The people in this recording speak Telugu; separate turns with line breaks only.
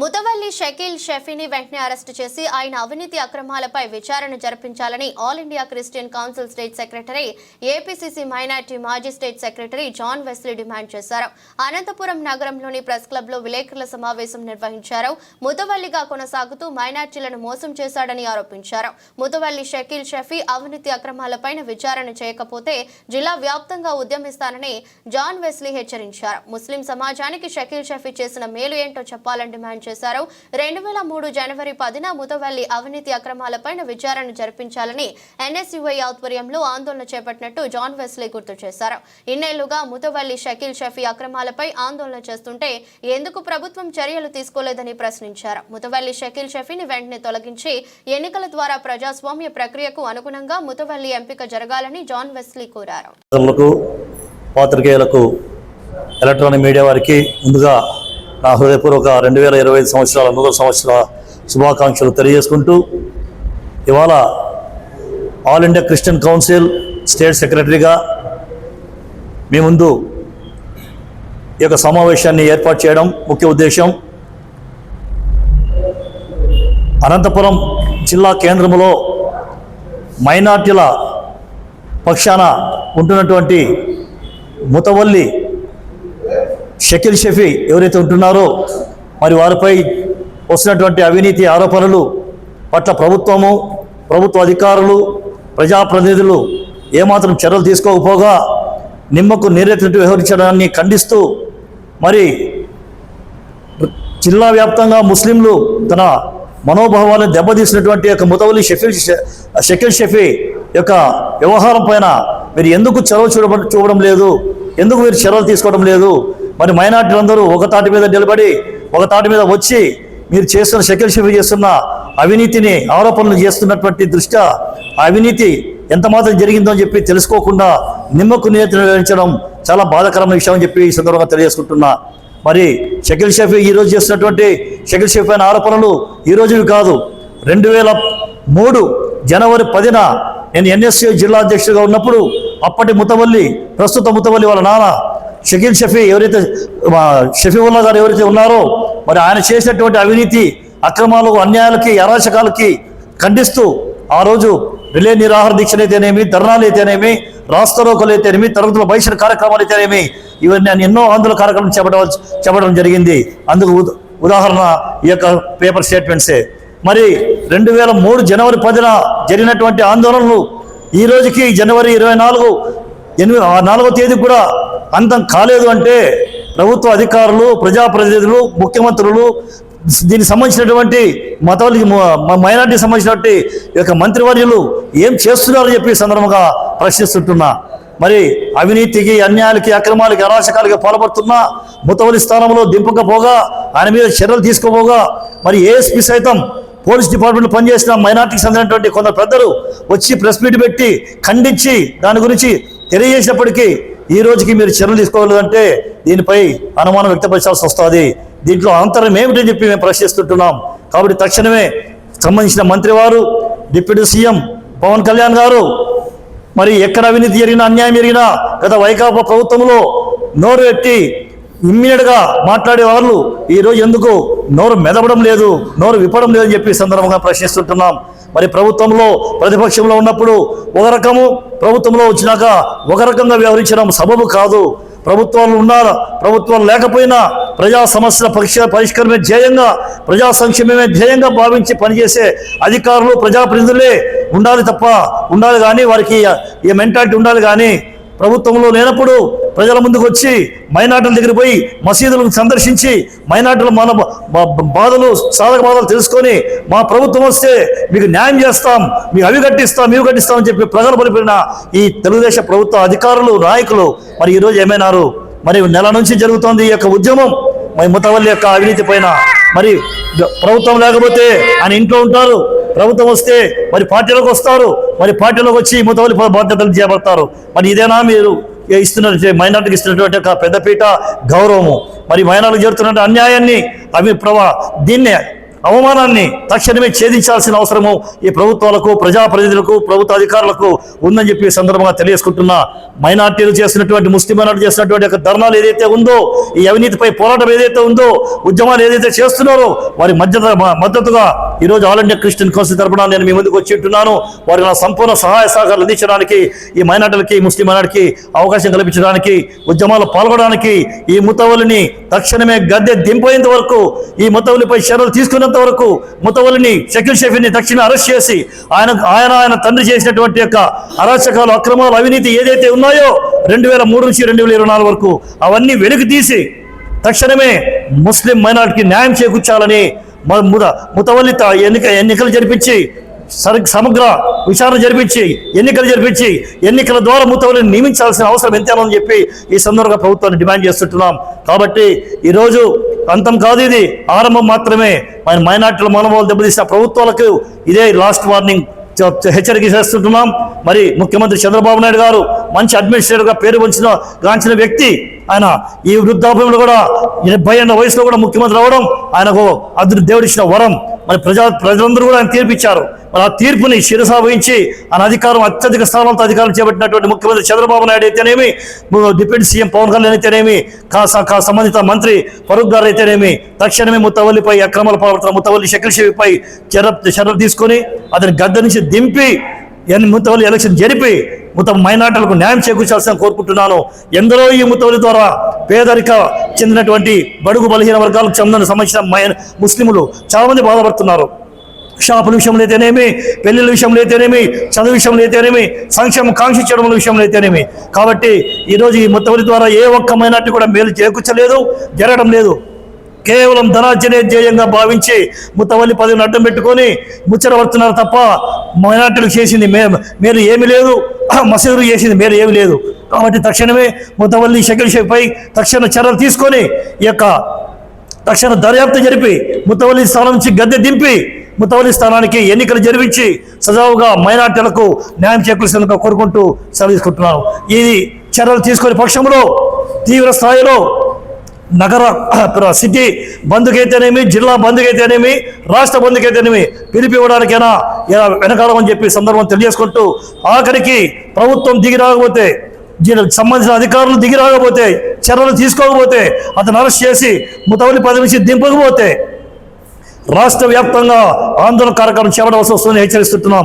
ముతవల్లి షకీల్ షఫీని వెంటనే అరెస్టు చేసి ఆయన అవినీతి అక్రమాలపై విచారణ జరిపించాలని All India Christian Council state secretary APCC minority మాజీ state secretary John Wesley demand చేశారు. అనంతపురం నగరంలోని ప్రెస్ క్లబ్లో విలేకరుల సమావేశం నిర్వహించారు. ముతవల్లిగా కొనసాగుతూ మైనార్టీలను మోసం చేశాడని ఆరోపించారు. ముతవల్లి షకీల్ షఫీ అవినీతి అక్రమాలపైన విచారణ చేయకపోతే జిల్లా వ్యాప్తంగా ఉద్యమిస్తానని జాన్ వెస్లీ హెచ్చరించారు. ముస్లిం సమాజానికి షకీల్ షఫీ చేసిన మేలు ఏంటో చెప్పాలని డిమాండ్ చేశారు. రెండు వేల మూడు జనవరి పదిన ముతవల్లి అవినీతి అక్రమాలపైన విచారణ జరిపించాలని ఎన్ఎస్యుఐ ఆధ్వర్యంలో ఆందోళన చేపట్టినట్టు జాన్ వెస్లీ గుర్తు చేశారు. ఇన్నేళ్ళుగా ముతవల్లి షకీల్ షఫీ అక్రమాలపై ఆందోళన చేస్తుంటే ఎందుకు ప్రభుత్వం చర్యలు తీసుకోలేదని ప్రశ్నించారు. ముతవల్లి షకీల్ షఫీని వెంటనే తొలగించి ఎన్నికల ద్వారా ప్రజాస్వామ్య ప్రక్రియకు అనుగుణంగా ముతవల్లి ఎంపిక జరగాలని జాన్ వెస్లీ కోరారు.
పాత్రికేయులకు ఎలక్ట్రానిక్ మీడియా వారికి ముందుగా నా హృదయపూర్వక రెండు వేల ఇరవై ఐదు సంవత్సరాల నూతన సంవత్సర శుభాకాంక్షలు తెలియజేసుకుంటూ ఇవాళ All India Christian Council state సెక్రటరీగా మీ ముందు ఈ యొక్క సమావేశాన్ని ఏర్పాటు చేయడం ముఖ్య ఉద్దేశం. అనంతపురం జిల్లా కేంద్రంలో మైనార్టీల పక్షాన ఉంటున్నటువంటి ముతవల్లి షకిల్ షఫీ ఎవరైతే ఉంటున్నారో మరి వారిపై వస్తున్నటువంటి అవినీతి ఆరోపణలు పట్ల ప్రభుత్వము ప్రభుత్వ అధికారులు ప్రజాప్రతినిధులు ఏమాత్రం చర్యలు తీసుకోకపోగా నిమ్మకు నీరెత్తినట్టు వ్యవహరించడాన్ని ఖండిస్తూ మరి జిల్లా వ్యాప్తంగా ముస్లింలు తన మనోభావాలను దెబ్బతీసినటువంటి యొక్క ముతవలి షఫీల్ షకీల్ షఫీ యొక్క వ్యవహారం పైన మీరు ఎందుకు చొరవ చూడ చూడడం లేదు? ఎందుకు మీరు చర్యలు తీసుకోవడం లేదు? మరి మైనార్టీలందరూ ఒక తాటి మీద నిలబడి ఒక తాటి మీద వచ్చి మీరు చేస్తున్న షకిల్ షఫీ చేస్తున్న అవినీతిని ఆరోపణలు చేస్తున్నటువంటి దృష్ట్యా అవినీతి ఎంత మాత్రం జరిగిందో అని చెప్పి తెలుసుకోకుండా నిమ్మకు నియంత్రించడం చాలా బాధాకరమైన విషయం అని చెప్పి ఈ సందర్భంగా తెలియజేసుకుంటున్నా. మరి షకిల్ షఫీ ఈరోజు చేస్తున్నటువంటి షకిల్ షఫీ అయిన ఆరోపణలు ఈ రోజువి కాదు. రెండు వేల మూడు జనవరి పదిన నేను ఎన్ఎస్సీ జిల్లా అధ్యక్షుడిగా ఉన్నప్పుడు అప్పటి ముతవల్లి ప్రస్తుత ముతవల్లి వాళ్ళ నాన్న షకీల్ షఫీ ఎవరైతే షఫీవుల్లా గారు ఎవరైతే ఉన్నారో మరి ఆయన చేసినటువంటి అవినీతి అక్రమాలు అన్యాయాలకి అరాచకాలకి ఖండిస్తూ ఆ రోజు రిలే నిరాహార దీక్షలు అయితేనేమి ధర్నాలు అయితేనేమి రాస్తరోకలు అయితేనేమి తరగతుల బహిష్కరణ కార్యక్రమాలు అయితేనేమి ఇవన్నీ నేను ఎన్నో ఆందోళన కార్యక్రమం చెప్పడం చెప్పడం జరిగింది. అందుకు ఉదాహరణ ఈ యొక్క పేపర్ స్టేట్మెంట్సే. మరి రెండు వేల మూడు జనవరి పదిన జరిగినటువంటి ఆందోళనలు ఈ రోజుకి జనవరి ఇరవై నాలుగు ఎనిమిది ఆ నాలుగో తేదీ కూడా అంతం కాలేదు అంటే ప్రభుత్వ అధికారులు ప్రజాప్రతినిధులు ముఖ్యమంత్రులు దీనికి సంబంధించినటువంటి మతాలకి మైనార్టీకి సంబంధించినటువంటి ఈ యొక్క మంత్రివర్యులు ఏం చేస్తున్నారని చెప్పి సందర్భంగా ప్రశ్నిస్తుంటున్నా. మరి అవినీతికి అన్యాయాలకి అక్రమాలకి అరాచకాలకి పాల్పడుతున్నా ముతవలి స్థానంలో దింపకపోగా ఆయన మీద చర్యలు తీసుకోపోగా మరి ఏఎస్పీ సైతం పోలీస్ డిపార్ట్మెంట్ పనిచేసిన మైనార్టీకి చెందినటువంటి కొందరు పెద్దలు వచ్చి ప్రెస్ మీట్ పెట్టి ఖండించి దాని గురించి తెలియజేసినప్పటికీ ఈ రోజుకి మీరు చర్యలు తీసుకోలేదంటే దీనిపై అనుమానం వ్యక్తపరచాల్సి వస్తుంది. దీంట్లో అంతరం ఏమిటని చెప్పి మేము ప్రశ్నిస్తుంటున్నాం. కాబట్టి తక్షణమే సంబంధించిన మంత్రివారు డిప్యూటీ సీఎం పవన్ కళ్యాణ్ గారు మరి ఎక్కడ అవినీతి జరిగినా అన్యాయం జరిగినా గత వైకాపా ప్రభుత్వంలో నోరు ఎట్టి ఇమ్మీడియట్గా మాట్లాడే వాళ్ళు ఈ రోజు ఎందుకు నోరు మెదపడం లేదు నోరు విప్పడం లేదని చెప్పి సందర్భంగా ప్రశ్నిస్తుంటున్నాం. మరి ప్రభుత్వంలో ప్రతిపక్షంలో ఉన్నప్పుడు ఒక రకము ప్రభుత్వంలో వచ్చినాక ఒక రకంగా వ్యవహరించడం సబబు కాదు. ప్రభుత్వాలు ఉన్నారు ప్రభుత్వాలు లేకపోయినా ప్రజా సమస్యల పరిష్క పరిష్కారమే ధ్యేయంగా ప్రజా సంక్షేమమే ధ్యేయంగా భావించి పనిచేసే అధికారులు ప్రజాప్రతినిధులే ఉండాలి తప్ప ఉండాలి కానీ వారికి ఈ మెంటాలిటీ ఉండాలి కానీ ప్రభుత్వంలో లేనప్పుడు ప్రజల ముందుకు వచ్చి మైనార్టీల దగ్గర పోయి మసీదులను సందర్శించి మైనార్టీల మన బాధలు సాధక బాధలు తెలుసుకొని మా ప్రభుత్వం వస్తే మీకు న్యాయం చేస్తాం మీకు అవి కట్టిస్తాం ఇవి కట్టిస్తామని చెప్పి ప్రజలు పలిపిన ఈ తెలుగుదేశం ప్రభుత్వ అధికారులు నాయకులు మరి ఈరోజు ఏమైనారు? మరి నెల నుంచి జరుగుతోంది ఈ యొక్క ఉద్యమం. మరి ముతవల్లి యొక్క అవినీతి పైన మరి ప్రభుత్వం లేకపోతే ఆయన ఇంట్లో ఉంటారు. ప్రభుత్వం వస్తే మరి పార్టీలోకి వస్తారు. మరి పార్టీలోకి వచ్చి ముతవలి బాధ్యతలు చేపడతారు మరి ఇదేనా మీరు ఇస్తున్న మైనార్టీకి ఇస్తున్నటువంటి ఒక పెద్దపీట గౌరవము. మరి మైనార్టీకి జరుగుతున్న అన్యాయాన్ని అవి ప్రభా దీన్నే అవమానాన్ని తక్షణమే ఛేదించాల్సిన అవసరము ఈ ప్రభుత్వాలకు ప్రజాప్రతినిధులకు ప్రభుత్వ అధికారులకు ఉందని చెప్పి సందర్భంగా తెలియజేసుకుంటున్నా. మైనార్టీలు చేసినటువంటి ముస్లిం మైనార్టీ చేసినటువంటి యొక్క ధర్నాలు ఏదైతే ఉందో ఈ అవినీతిపై పోరాటం ఏదైతే ఉందో ఉద్యమాలు ఏదైతే చేస్తున్నారో వారి మద్దతు మద్దతుగా ఈరోజు ఆల్ ఇండియా క్రిస్టియన్ కౌన్సిల్ తరపున నేను మీ ముందుకు వచ్చి ఉంటున్నాను. వారికి నా సంపూర్ణ సహాయ సహకారాలు అందించడానికి ఈ మైనార్టీలకి ముస్లిం మైనార్టీకి అవకాశం కల్పించడానికి ఉద్యమాలు పాల్గొనడానికి ఈ ముతవలిని తక్షణమే గద్దె దింపేంత వరకు ఈ ముతవలిపై చర్యలు తీసుకునేంత వరకు ముతవలిని షకీల్ షఫీని తక్షణమే అరెస్ట్ చేసి ఆయన ఆయన ఆయన తండ్రి చేసినటువంటి యొక్క అరాచకాలు అక్రమాలు అవినీతి ఏదైతే ఉన్నాయో రెండు వేల మూడు నుంచి రెండు వేల ఇరవై నాలుగు వరకు అవన్నీ వెలికి తీసి తక్షణమే ముస్లిం మైనార్టీకి న్యాయం చేకూర్చాలని ముతవల్లి ముద ముతవల్లిత ఎన్నిక ఎన్నికలు జరిపించి సరి సమగ్ర విచారణ జరిపించి ఎన్నికలు జరిపించి ఎన్నికల ద్వారా ముతవల్లిని నియమించాల్సిన అవసరం ఎంతేనో అని చెప్పి ఈ సందర్భంగా ప్రభుత్వాన్ని డిమాండ్ చేస్తుంటున్నాం. కాబట్టి ఈరోజు అంతం కాదు ఇది ఆరంభం మాత్రమే. మన మైనార్టీల మనోభావాలు దెబ్బతీసిన ప్రభుత్వాలకు ఇదే లాస్ట్ వార్నింగ్ హెచ్చరిక చేస్తుంటున్నాం. మరి ముఖ్యమంత్రి చంద్రబాబు నాయుడు గారు మంచి అడ్మినిస్ట్రేటర్గా పేరు వంచిన గాంచిన వ్యక్తి. ఆయన ఈ వృద్ధాప్యంలో కూడా డెబ్బై ఏళ్ళ వయసులో కూడా ముఖ్యమంత్రి అవడం ఆయనకు అదృ దేవుడిచ్చిన వరం. మరి ప్రజా ప్రజలందరూ కూడా ఆయన తీర్పిచ్చారు. మరి ఆ తీర్పుని శిరస వహించి ఆయన అధికారం అత్యధిక స్థానంతో అధికారం చేపట్టినటువంటి ముఖ్యమంత్రి చంద్రబాబు నాయుడు అయితేనేమి డిప్యూటీ సీఎం పవన్ కళ్యాణ్ అయితేనేమి కా స- కా సంబంధిత మంత్రి ఫరూక్ గారు అయితేనేమి తక్షణమే ముత్తవల్లిపై అక్రమాల పాల్పడుతున్న ముత్తవల్లి షకిల్ షేవిపై చర్య చర్యలు తీసుకొని అతని గద్ద నుంచి దింపి ఎన్ని ముత్తవల్లి ఎలక్షన్ జరిపి ముత మైనార్టీలకు న్యాయం చేకూర్చాల్సిన కోరుకుంటున్నాను. ఎందరో ఈ ముత్తవల్లి ద్వారా పేదరిక చెందినటువంటి బడుగు బలహీన వర్గాలకు చెందిన సంబంధించిన మై ముస్లింలు చాలామంది బాధపడుతున్నారు. షాపుల విషయంలో అయితేనేమి పెళ్ళిళ్ళ విషయంలో అయితేనేమి చదువు విషయంలో అయితేనేమి సంక్షేమం కాంక్షించడం విషయంలో అయితేనేమి. కాబట్టి ఈరోజు ఈ ముత్తవల్లి ద్వారా ఏ ఒక్క మైనార్టీ కూడా మేలు చేకూర్చలేదు జరగడం లేదు. కేవలం ధనార్జనే ధ్యేయంగా భావించి ముత్తవల్లి పదవిని అడ్డం పెట్టుకొని ముచ్చట తప్ప మైనార్టీలు చేసింది మే మీరు ఏమీ లేదు. మసీదులు చేసింది మేలు ఏమీ లేదు. కాబట్టి తక్షణమే ముత్తవల్లి షకిల్ షేపై తక్షణ చర్యలు తీసుకొని ఈ యొక్క తక్షణ దర్యాప్తు జరిపి ముత్తవల్లి స్థానం నుంచి గద్దె దింపి ముత్తవల్లి స్థానానికి ఎన్నికలు జరిపించి సజావుగా మైనార్టీలకు న్యాయం చేకూర్చేందుకు కోరుకుంటూ సెలవు తీసుకుంటున్నాను. ఇది చర్యలు తీసుకునే పక్షంలో తీవ్ర స్థాయిలో నగర సిటీ బంధుకైతేనేమి జిల్లా బంధుకైతేనేమి రాష్ట్ర బంధుకైతేనేమి పిలిపివ్వడానికైనా ఇలా వెనకాలమని చెప్పి సందర్భం తెలియజేసుకుంటూ ఆఖరికి ప్రభుత్వం దిగి రాకపోతే దీనికి సంబంధించిన అధికారులు దిగి రాకపోతే చర్యలు తీసుకోకపోతే అతను అరెస్ట్ చేసి ముతవల్లి పదవి నుంచి దింపకపోతే రాష్ట్ర వ్యాప్తంగా ఆందోళన కార్యక్రమం చేపట్టవలసి వస్తుందని హెచ్చరిస్తున్నాం